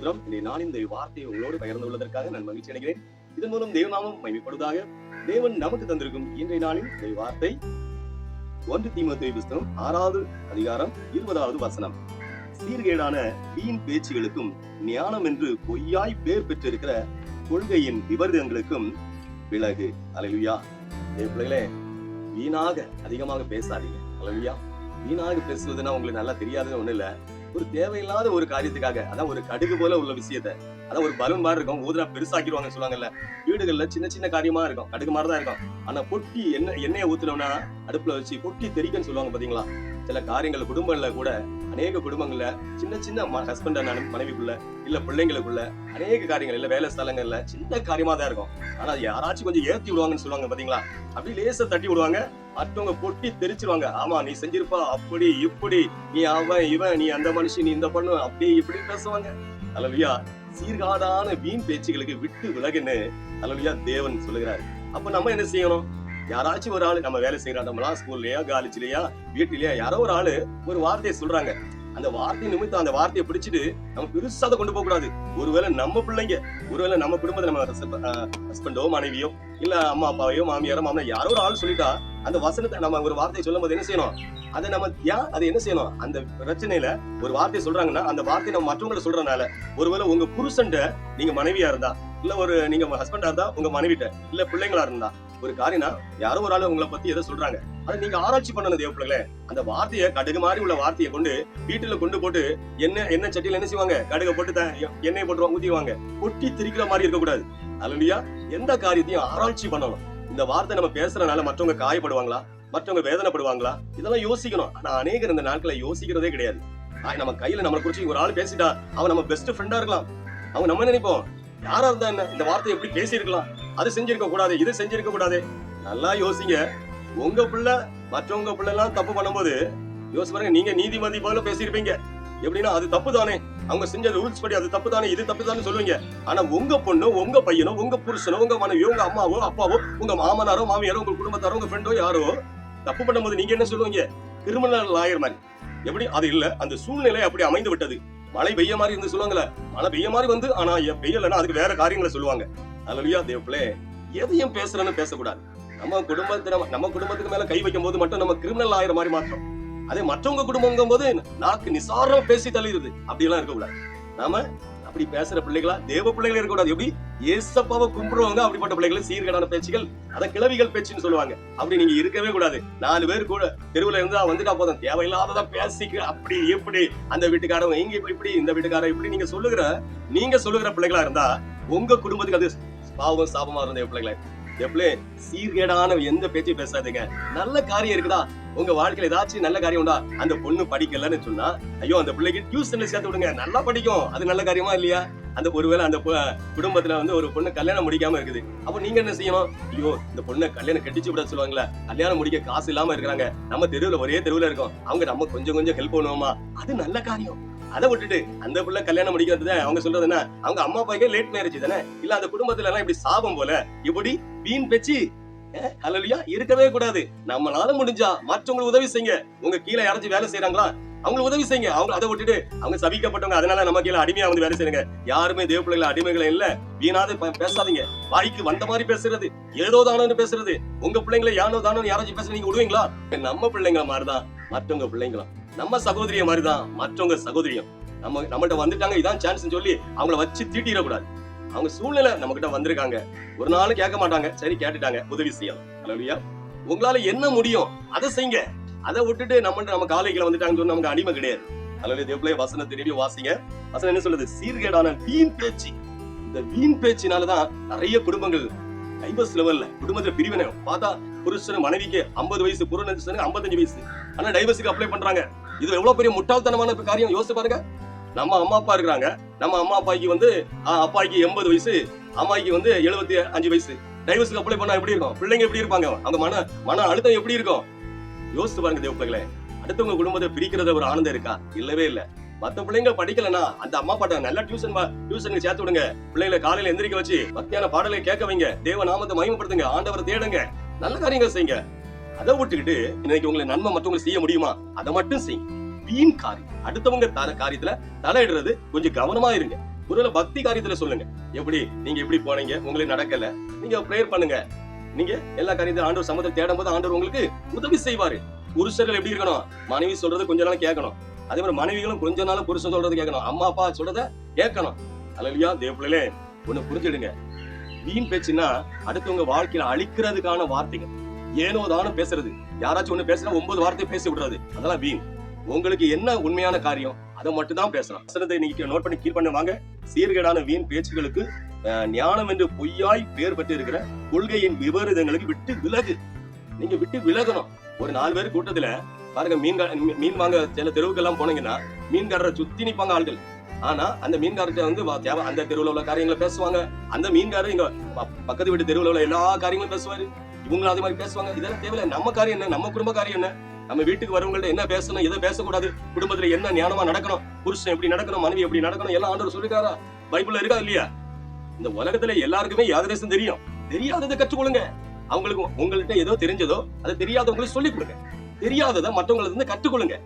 சகோதரம் இன்றைய நாளின் இந்த வார்த்தையை உங்களோடு பகிர்ந்து கொள்வதற்காக நான் மகிழ்ச்சி அடைகிறேன். இதன் மூலம் தேவநாமம் மகிமைப்படுவதாக தேவன் நமக்கு தந்திருக்கும் இன்றைய நாளின் இந்த வார்த்தை. ஒன்று தீமோத்தேயு புஸ்தகம் ஆறாவது அதிகாரம் இருபதாவது வசனம். சீர்கேடான வீண் பேச்சுகளுக்கும் ஞானம் என்று பொய்யாய் பேர் பெற்றிருக்கிற கொள்கையின் விபரீதங்களுக்கும் விலகு. அலலுயா பிள்ளைகளே வீணாக அதிகமாக பேசாதீங்க. அலலுயா வீணாக பேசுவதுன்னா உங்களுக்கு நல்லா தெரியாதுன்னு ஒண்ணு இல்லை. ஒரு தேவையில்லாத ஒரு காரியத்துக்காக. அதான் ஒரு கடுகு போல உள்ள விஷயத்த. அதான் ஒரு பலூன் மாதிரி இருக்கும். ஊதுனா பெருசாக்கிடுவாங்க சொல்லுவாங்கல்ல. வீடுகள்ல சின்ன சின்ன காரியமா இருக்கும். கடுகு மாதிரி தான் இருக்கும். ஆனா பொட்டி என்ன எண்ணெயை ஊத்துனோம்னா அடுப்புல வச்சு பொட்டி தெரிக்கன்னு சொல்லுவாங்க பாத்தீங்களா? சில காரியங்கள் குடும்பங்கள்ல கூட அநேக குடும்பங்கள்ல சின்ன சின்ன ஹஸ்பண்ட் மனைவிக்குள்ள இல்ல பிள்ளைங்களுக்குள்ள அநேக காரியங்கள் இல்ல வேலை ஸ்தலங்கள்ல சின்ன காரியமா தான் இருக்கும். ஆனா அது யாராச்சும் கொஞ்சம் ஏத்தி விடுவாங்கன்னு சொல்லுவாங்க பாத்தீங்களா? அப்படி லேசா தட்டி விடுவாங்க. மற்றவங்க பொட்டி தெரிச்சிருவாங்க. ஆமா நீ செஞ்சிருப்பா அப்படி இப்படி. நீ அவன் இவன் நீ அந்த மனுஷன் நீ இந்த பண்ணு அப்படி இப்படி பேசுவாங்க. அலவியா சீர்காதான வீண் பேச்சுகளுக்கு விட்டு விலகுன்னு அலவியா தேவன் சொல்லுகிறாரு. அப்ப நம்ம என்ன செய்யணும்? யாராச்சும் ஒரு ஆளு நம்ம வேலை செய்யறோம் நம்மளா ஸ்கூல்லயா காலேஜ்லயா வீட்டுலயா யாரோ ஒரு ஆளு ஒரு வார்த்தையை சொல்றாங்க. அந்த வார்த்தை நிமித்தம் அந்த வார்த்தையை பிடிச்சிட்டு நம்ம பெருசா அதை கொண்டு போக கூடாது ஒருவேளை நம்ம பிள்ளைங்க ஒருவேளை நம்ம குடும்பத்துல நம்ம ஹஸ்பண்டோ மனைவியோ இல்ல அம்மா அப்பாவையோ மாமியாரோ மாமனா யாரோ ஒரு ஆள் சொல்லிட்டா அந்த வசனத்தை நம்ம ஒரு வார்த்தையை சொல்லும் போது என்ன செய்யணும்? அதை நம்ம ஏன் அதை என்ன செய்யணும்? அந்த பிரச்சனையில ஒரு வார்த்தையை சொல்றாங்கன்னா அந்த வார்த்தையை நம்ம மற்றவங்களை சொல்றதுனால ஒருவேளை உங்க புருஷன்ட நீங்க மனைவியா இருந்தா இல்ல ஒரு நீங்க ஹஸ்பண்டா இருந்தா உங்க மனைவிட்ட இல்ல பிள்ளைங்களா இருந்தா ஒரு காரியம்னா யாரோ ஒரு ஆள் உங்களை பத்தி எதை சொல்றாங்க? அதை நீங்க ஆராய்ச்சி பண்ணணும் தேவப்பிள்ளைகளே. அந்த வார்த்தையை கடுகு மாதிரி உள்ள வார்த்தையை கொண்டு வீட்டுல கொண்டு போட்டு என்ன என்ன சட்டியில என்ன செய்வாங்க? கடுகை போட்டு எண்ணெய் எண்ணெயை போட்டு ஊத்திவாங்க கொட்டி திரிக்கிற மாதிரி இருக்கக்கூடாது. அதுலயா எந்த காரியத்தையும் ஆராய்ச்சி பண்ணணும். இந்த வார்த்தை நம்ம பேசுறதுனால மற்றவங்க காயப்படுவாங்களா? மற்றவங்க வேதனைப்படுவாங்களா? இதெல்லாம் யோசிக்கணும். ஆனா அநேகர் இந்த நாட்களை யோசிக்கிறதே கிடையாது. நம்ம கையில நம்மளை குறிச்சு ஒரு ஆள் பேசிட்டா அவன் நம்ம பெஸ்ட் ஃப்ரெண்டா இருக்கலாம். அவங்க நம்ம நினைப்போம்? யாரா இருந்தா என்ன? இந்த வார்த்தையை எப்படி பேசியிருக்கலாம். அது செஞ்சிருக்க கூடாது இது செஞ்சிருக்க கூடாது நல்லா யோசிங்க. உங்க பிள்ளை மற்றவங்க பிள்ளை எல்லாம் தப்பு பண்ணும்போது யோசிச்சு பாருங்க நீங்க நீதிமதி போல பேசியிருப்பீங்க. எப்படின்னா அது தப்பு தானே அவங்க செஞ்ச ரூல்ஸ் படி அது தப்பு தானே இது தப்பு தானே சொல்லுவீங்க. ஆனா உங்க பொண்ணோ உங்க பையனோ உங்க புருஷனோ உங்க மனைவியோ உங்க அம்மாவோ அப்பாவோ உங்க மாமனாரோ மாமியாரோ உங்க குடும்பத்தாரோ உங்க ஃப்ரெண்டோ யாரோ தப்பு பண்ணும்போது நீங்க என்ன சொல்லுவீங்க? கிரிமினல் லாயர் மாதிரி. எப்படி? அது இல்ல. அந்த சூழ்நிலை அப்படி அமைந்து விட்டது. மழை பெய்ய மாதிரி இருந்து சொல்லுவாங்கல்ல மழை பெய்ய மாதிரி வந்து ஆனா பெய்யலன்னா பெய்யலைன்னா அதுக்கு வேற காரியங்களை சொல்லுவாங்க. அதுலயா தேவப்பிள்ளே எதையும் பேசுறேன்னு பேசக்கூடாது. நம்ம குடும்பத்துல நம்ம குடும்பத்துக்கு மேல கை வைக்கும் போது மட்டும் நம்ம கிரிமினல் ஆயிரம் மாதிரி மாற்றம். அதே மற்றவங்க குடும்பங்கும் போது நாக்கு நிசாரம் பேசி தள்ளிடுது. அப்படி எல்லாம் இருக்கக்கூடாது. நாம அப்படி பேசுற பிள்ளைகளா தேவ பிள்ளைகளா இருக்கக்கூடாது. எப்படி? ஏசப்பாவை கும்பிடுவாங்க அப்படிப்பட்ட பிள்ளைகளை சீர்கேடான பேச்சுகள் அத கிளவிகள் பேச்சுன்னு சொல்லுவாங்க. அப்படி நீங்க இருக்கவே கூடாது. நாலு பேர் கூட தெருவுல இருந்தா வந்துட்டா போதும். தேவையில்லாததா பேசிக்க அப்படி எப்படி அந்த வீட்டுக்காரன் இங்க இப்படி இப்படி இந்த வீட்டுக்காரன் இப்படி. நீங்க சொல்லுகிற நீங்க சொல்லுகிற பிள்ளைகளா இருந்தா உங்க குடும்பத்துக்கு அது பாவம் சாபமா இருந்த பிள்ளைகளை எப்பளே சீர்கேடான எந்த பேச்சையும் பேசாதீங்க. நல்ல காரியம் இருக்குதா உங்க வாழ்க்கையில ஏதாச்சும் நல்ல காரியம் உண்டா? அந்த பொண்ணு படிக்கலன்னு சொன்னா ஐயோ அந்த பிள்ளைக்கு டியூஷன்ல சேர்த்து விடுங்க. நல்லா படிக்கும். அது நல்ல காரியமா இல்லையா? அந்த ஒருவேளை அந்த குடும்பத்துல வந்து ஒரு பொண்ணு கல்யாணம் முடிக்காம இருக்குது. அப்ப நீங்க என்ன செய்யணும்? ஐயோ இந்த பொண்ணை கல்யாணம் கட்டிச்சு விட சொல்லுவாங்களே கல்யாணம் முடிக்க காசு இல்லாம இருக்கிறாங்க. நம்ம தெருவுல ஒரே தெருவுல இருக்கோம். அவங்க நம்ம கொஞ்சம் கொஞ்சம் ஹெல்ப் பண்ணுவோமா? அது நல்ல காரியம். அதை விட்டுட்டு அந்த பிள்ளை கல்யாணம் முடிக்கிறது அவங்க சொல்றது என்ன? அவங்க அம்மா அப்பாக்கே லேட் மேரேஜ் தானே? இல்ல அந்த குடும்பத்துல எல்லாம் இப்படி சாபம் போல இப்படி வீண் பேச்சு ஹலோலியா இருக்கவே கூடாது. நம்மளால முடிஞ்சா மற்றவங்களுக்கு உதவி செய்யுங்க. உங்க கீழே யாராச்சும் வேலை செய்யறாங்களா அவங்களுக்கு உதவி செய்யுங்க. அவங்க அதை விட்டுட்டு அவங்க சபிக்கப்பட்டவங்க அதனால நம்ம கீழே அடிமையா வந்து வேலை செய்யுங்க யாருமே தேவ பிள்ளைகளை அடிமைகளை இல்ல வீணாத பேசாதீங்க. வாய்க்கு வந்த மாதிரி பேசுறது ஏதோ தானோன்னு பேசுறது. உங்க பிள்ளைங்களை யானோ தானோன்னு யாராச்சும் பேச நீங்க விடுவீங்களா? நம்ம பிள்ளைங்க மாதிரிதான் மற்றவங்க பிள்ளைங்களும். நம்ம சகோதரிய மாதிரிதான் மற்றவங்க சகோதரியும். நம்ம நம்மகிட்ட வந்துட்டாங்க இதான் சான்ஸ் சொல்லி அவங்கள வச்சு தீட்டிடக்கூடாது. அவங்க சூழ்நிலை நம்ம கிட்ட வந்திருக்காங்க. ஒரு நாள் கேட்க மாட்டாங்க. சரி கேட்டுட்டாங்க. உதவி செய்யலாம். அல்லையா உங்களால என்ன முடியும்? அதை செய்யுங்க. அதை விட்டுட்டு நம்ம நம்ம காலைகளை வந்துட்டாங்கன்னு சொன்னா நமக்கு அடிமை கிடையாது. அல்லது தேவப்பிள்ளைய வசனத்தை திரும்பி வாசிங்க. வசனம் என்ன சொல்லுது? சீர்கேடான வீண் பேச்சு. இந்த வீண் பேச்சினாலதான் நிறைய குடும்பங்கள் டைவர்ஸ் லெவல்ல குடும்பத்துல பிரிவினை பார்த்தா புருஷன் மனைவிக்கு 50 வயசு புருஷனுக்கு 55 வயசு. ஆனா டைவர்ஸுக்கு அப்ளை பண்றாங்க. இது எவ்வளவு பெரிய முட்டாள்தனமான காரியம்? யோசிச்சு பாருங்க. நம்ம அம்மா அப்பா இருக்கிறாங்க. நம்ம அம்மா அப்பாய்க்கு வந்து ஆ, அப்பாய்க்கு எண்பது வயசு அம்மாய்க்கு வந்து எழுபத்தி அஞ்சு வயசு. டைவர்ஸ்க்கு அப்ளை பண்ணா எப்படி இருக்கும்? பிள்ளைங்க எப்படி இருப்பாங்க? அவங்க மன மன அழுத்தம் எப்படி இருக்கும்? யோசிச்சு பாருங்க தேவ அடுத்தவங்க குடும்பத்தை பிரிக்கிறது ஒரு ஆனந்தம் இருக்கா? இல்லவே இல்ல. மத்த பிள்ளைங்க படிக்கலனா அந்த அம்மா பாட்ட நல்லா டியூஷன் டியூஷனுக்கு சேர்த்து விடுங்க. பிள்ளைங்களை காலையில எந்திரிக்க வச்சு பக்தியான பாடலை கேட்க வைங்க. தேவ நாமத்தை மகிமைப்படுத்துங்க. ஆண்டவரை தேடுங்க. நல்ல காரியங்கள் செய்யுங்க. அதை விட்டுக்கிட்டு இன்னைக்கு உங்களை நன்மை மற்றவங்களை செய்ய முடியுமா? அதை மட்டும் செய்யுங்க. வீண் காரியம். அடுத்தவங்க தர காரியத்துல தலையிடுறது கொஞ்சம் கவனமா இருங்க. ஒருவேளை பக்தி காரியத்துல சொல்லுங்க. எப்படி? நீங்க எப்படி போனீங்க? உங்களுக்கு நடக்கல. நீங்க ப்ரேயர் பண்ணுங்க. நீங்க எல்லா காரியத்தையும் ஆண்டவர் சமத்தை தேடும் போது ஆண்டவர் உங்களுக்கு உதவி செய்வாரு. புருஷர்கள் எப்படி இருக்கணும்? மனைவி சொல்றது கொஞ்ச நாள் கேட்கணும். அதே மாதிரி மனைவிகளும் கொஞ்ச நாள் புருஷன் சொல்றது கேட்கணும். அம்மா அப்பா சொல்றத கேட்கணும். அல்லையா தேவப்பிள்ளையிலே ஒண்ணு புரிஞ்சிடுங்க வீண் பேச்சுன்னா அடுத்தவங்க வாழ்க்கையில அழிக்கிறதுக்கான வார்த்தைகள். ஏனோ தானோ பேசுறது. யாராச்சும் ஒண்ணு பேசுனா ஒன்பது வார்த்தை பேசி விடுறது. அதெல்லாம் வீண். உங்களுக்கு என்ன உண்மையான காரியம்? அதை மட்டும் தான் பேசலாம். வசனத்தை நீங்க நோட் பண்ணி கீழ் பண்ண வாங்க. சீர்கேடான வீண் பேச்சுகளுக்கு ஞானம் என்று பொய்யாய் பேர் பெற்று இருக்கிற கொள்கையின் விபரீதங்களுக்கு விட்டு விலகு. நீங்க விட்டு விலகணும். ஒரு நாலு பேர் கூட்டத்துல பாருங்க மீன் மீன் வாங்க சில தெருவுக்கெல்லாம் போனீங்கன்னா மீன்காரரை சுத்தி நிப்பாங்க ஆள்கள். ஆனா அந்த மீன்காரர்கிட்ட வந்து வா- தேவை அந்த தெருவுல உள்ள காரியங்களை பேசுவாங்க. அந்த மீன்காரர் இங்க பக்கத்து வீட்டு தெருவுல உள்ள எல்லா காரியங்களும் பேசுவாரு. இவங்களும் அதே மாதிரி பேசுவாங்க. இதெல்லாம் தேவையில்ல. நம்ம காரியம் என்ன? நம்ம குடும்ப காரியம் என்ன? நம்ம வீட்டுக்கு வரவங்கள்ட்ட என்ன பேசணும்? எதை பேசக்கூடாது? குடும்பத்துல என்ன ஞானமா நடக்கணும்? புருஷன் எப்படி நடக்கணும்? மனைவி எப்படி நடக்கணும்? எல்லாம் ஆண்டவர் சொல்லிருக்காரா? பைபிள்ல இருக்கா இல்லையா? இந்த உலகத்துல எல்லாருக்குமே யாதரேசம் தெரியும். தெரியாததை கற்றுக்கொள்ளுங்க. அவங்களுக்கு உங்கள்கிட்ட ஏதோ தெரிஞ்சதோ அதை தெரியாதவங்களுக்கு சொல்லிக் கொடுங்க. தெரியாததை மற்றவங்களுக்கு இருந்து கற்றுக்கொள்ளுங்க.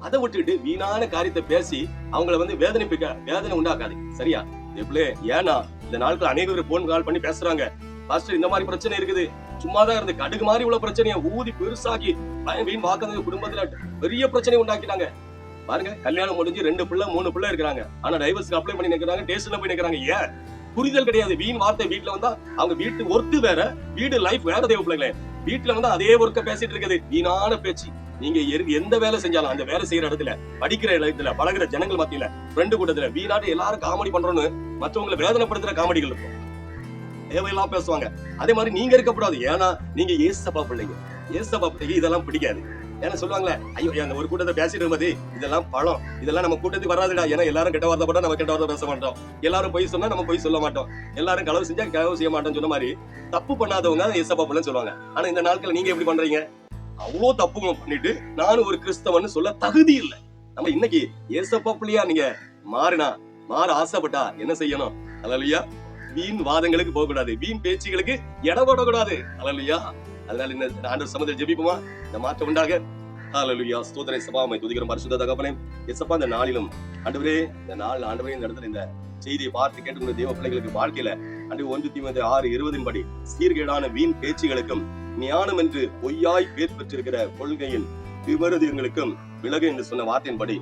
அதை விட்டுட்டு வீணான காரியத்தை பேசி அவங்கள வந்து வேதனைப்பிக்க வேதனை உண்டாக்காது சரியா? எப்படி ஏன்னா இந்த நாட்கள் அநேக பேர் போன் கால் பண்ணி பேசுறாங்க. பாஸ்டர் இந்த மாதிரி பிரச்சனை இருக்குது. சும்மாதான் இருந்து. கடுகு மாதிரி உள்ள பிரச்சனையை ஊதி பெருசாக்கி பயம் வீண் வாக்குறது குடும்பத்துல பெரிய பிரச்சனை உண்டாக்கிட்டாங்க. பாருங்க கல்யாணம் முடிஞ்சு ரெண்டு பிள்ளை மூணு பிள்ளை இருக்கிறாங்க. ஆனா டைவர்ஸ்க்கு அப்ளை பண்ணி நிக்கிறாங்க டேஷன்ல போய் நிக்கிறாங்க. ஏன்? புரிதல் கிடையாது. வீண் வார்த்தை வீட்டுல வந்தா அவங்க வீட்டு ஒர்த்து வேற வீடு லைஃப் வேற தேவ பிள்ளைங்களே. வீட்டுல வந்து அதே ஒர்க்க பேசிட்டு இருக்குது. வீணான பேச்சு. நீங்க எந்த வேலை செஞ்சாலும் அந்த வேலை செய்யற இடத்துல படிக்கிற இடத்துல பழகுற ஜனங்கள் மத்தியில ஃப்ரெண்டு கூட்டத்துல வீணாட்டு எல்லாரும் காமெடி பண்றோம்னு மற்றவங்களை வேதனைப்படுத்துற காமெடிகள் இருக்கும். தேவையெல்லாம் பேசுவாங்க. அதே மாதிரி நீங்க இருக்கக்கூடாது. ஏன்னா நீங்க ஏசப்பா பிள்ளைங்க. ஏசப்பா பிள்ளைங்க இதெல்லாம் பிடிக்காது. ஏன்னா சொல்லுவாங்களே ஐயோ அந்த ஒரு கூட்டத்தை பேசிட்டு இருக்கும்போது இதெல்லாம் பழம். இதெல்லாம் நம்ம கூட்டத்துக்கு வராதுடா. ஏன்னா எல்லாரும் கெட்ட வார்த்தை போட்டா நம்ம கெட்ட வார்த்தை பேச மாட்டோம். எல்லாரும் பொய் சொன்னா நம்ம பொய் சொல்ல மாட்டோம். எல்லாரும் களவு செஞ்சா களவு செய்ய மாட்டோம் சொன்ன மாதிரி தப்பு பண்ணாதவங்க தான் ஏசப்பா பிள்ளைன்னு சொல்லுவாங்க. ஆனா இந்த நாட்கள் நீங்க எப்படி பண்றீங்க? அவ்வளோ தப்பு பண்ணிட்டு நானும் ஒரு கிறிஸ்தவன் சொல்ல தகுதி இல்லை. நம்ம இன்னைக்கு ஏசப்பா பிள்ளையா நீங்க மாறினா மாற ஆசைப்பட்டா என்ன செய்யணும்? அல்லையா வீண் வாதங்களுக்கு போகக்கூடாது. வீண் பேச்சுகளுக்கு இடம் போடக்கூடாது. அலலுயா அதனால இந்த ஆண்டவர் சமத்தில் ஜெபிப்போமா? இந்த மாற்றம் உண்டாக. ஹாலலுயா ஸ்தோதனை சபாமை துதிக்கிறோம். பரிசுத்த தகப்பனே. எசப்பா இந்த நாளிலும் ஆண்டவரே இந்த நாள் ஆண்டவரே இந்த இடத்துல இந்த செய்தியை பார்த்து கேட்டுக்கொண்ட தேவ பிள்ளைகளுக்கு வாழ்க்கையில அன்று ஒன்று தீமது ஆறு இருபதின் படி சீர்கேடான வீண் பேச்சுகளுக்கும் ஞானம் என்று பொய்யாய் பேர் பெற்றிருக்கிற கொள்கையின் விமருதியங்களுக்கும் விலகு என்று சொன்ன வார்த்தையின்படி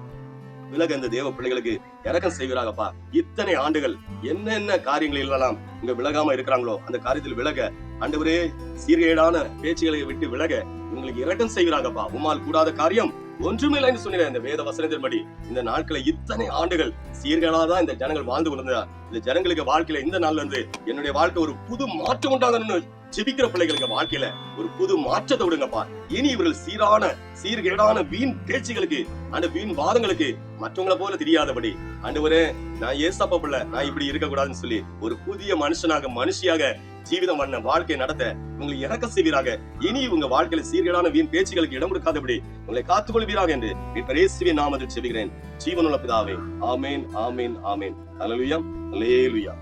விலக இந்த தேவ பிள்ளைகளுக்கு இறக்கம் செய்வீராகப்பா இத்தனை ஆண்டுகள் என்னென்ன காரியங்கள் இல்லலாம் இங்க விலகாம இருக்கிறாங்களோ அந்த காரியத்தில் விலக ஆண்டவரே சீர்கேடான பேச்சுகளை விட்டு விலக இவங்களுக்கு இரக்கம் செய்கிறாங்கப்பா. உம்மால் கூடாத காரியம் ஒன்றுமில்லை என்று சொன்னேன் இந்த வேத வசனத்தின்படி இந்த நாட்களை இத்தனை ஆண்டுகள் சீர்களாதான் இந்த ஜனங்கள் வாழ்ந்து கொண்டிருந்தார் இந்த ஜனங்களுக்கு வாழ்க்கையில இந்த நாள்ல இருந்து என்னுடைய வாழ்க்கை ஒரு புது மாற்றம் உண்டாகணும்னு ஜெபிக்கிற பிள்ளைகளுக்கு வாழ்க்கையில ஒரு புது மாற்றத்தை விடுங்கப்பா. இனி இவர்கள் சீரான சீர்கேடான வீண் பேச்சுகளுக்கு அந்த வீண் வாதங்களுக்கு மற்றவங்கள போல தெரியாதபடி. அன்றுவரே நான் ஏசப்பா பிள்ளை நான் இப்படி இருக்க கூடாதுன்னு சொல்லி ஒரு புதிய மனுஷனாக மனுஷியாக ஜீவிதம் பண்ண வாழ்க்கை நடத்த உங்களை இறக்க செய்வீராக. இனி உங்க வாழ்க்கையில சீர்கேடான வீண் பேச்சுகளுக்கு இடம் கொடுக்காதபடி உங்களை காத்துக்கொள்வீராக என்று மீட்பர் இயேசுவின் நாமத்தில் செபிக்கிறேன் ஜீவனுள்ள பிதாவே ஆமேன் ஆமேன் ஆமேன். அல்லேலூயா அல்லேலூயா